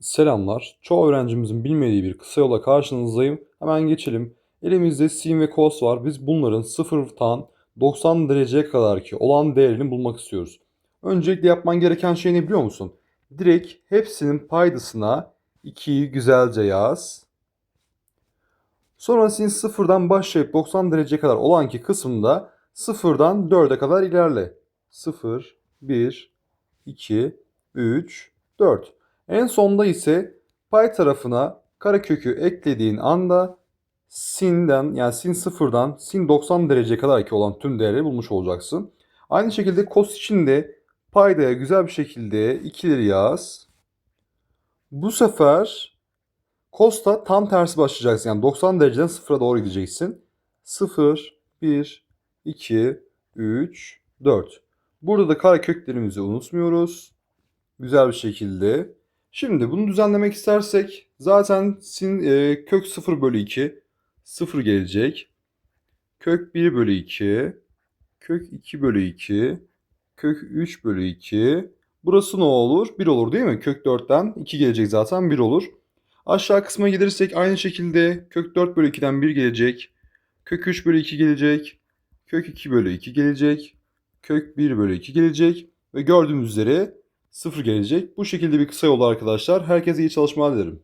Selamlar. Çoğu öğrencimizin bilmediği bir kısa yola karşınızdayım. Hemen geçelim. Elimizde sin ve cos var. Biz bunların sıfırtan 90 dereceye kadar ki olan değerini bulmak istiyoruz. Öncelikle yapman gereken şey ne biliyor musun? Direkt hepsinin paydasına 2'yi güzelce yaz. Sonra sin sıfırdan başlayıp 90 dereceye kadar olan ki kısmında sıfırdan 4'e kadar ilerle. 0, 1, 2, 3, 4. En sonda ise pay tarafına karekökü eklediğin anda sin'den yani sin sıfırdan sin 90 dereceye kadar ki olan tüm değerleri bulmuş olacaksın. Aynı şekilde cos için de paydaya güzel bir şekilde ikileri yaz. Bu sefer cos'ta tam tersi başlayacaksın. Yani 90 dereceden sıfıra doğru gideceksin. 0, 1, 2, 3, 4. Burada da kareköklerimizi unutmuyoruz. Güzel bir şekilde. Şimdi bunu düzenlemek istersek zaten sin e, kök 0 bölü 2 0 gelecek. Kök 1 bölü 2 kök 2 bölü 2 kök 3 bölü 2 burası ne olur? 1 olur değil mi? Kök 4'ten 2 gelecek zaten 1 olur. Aşağı kısma gidersek aynı şekilde kök 4 bölü 2'den 1 gelecek. Kök 3 bölü 2 gelecek. Kök 2 bölü 2 gelecek. Kök 1 bölü 2 gelecek. Ve gördüğümüz üzere 0 gelecek. Bu şekilde bir kısa yol arkadaşlar. Herkese iyi çalışmalar dilerim.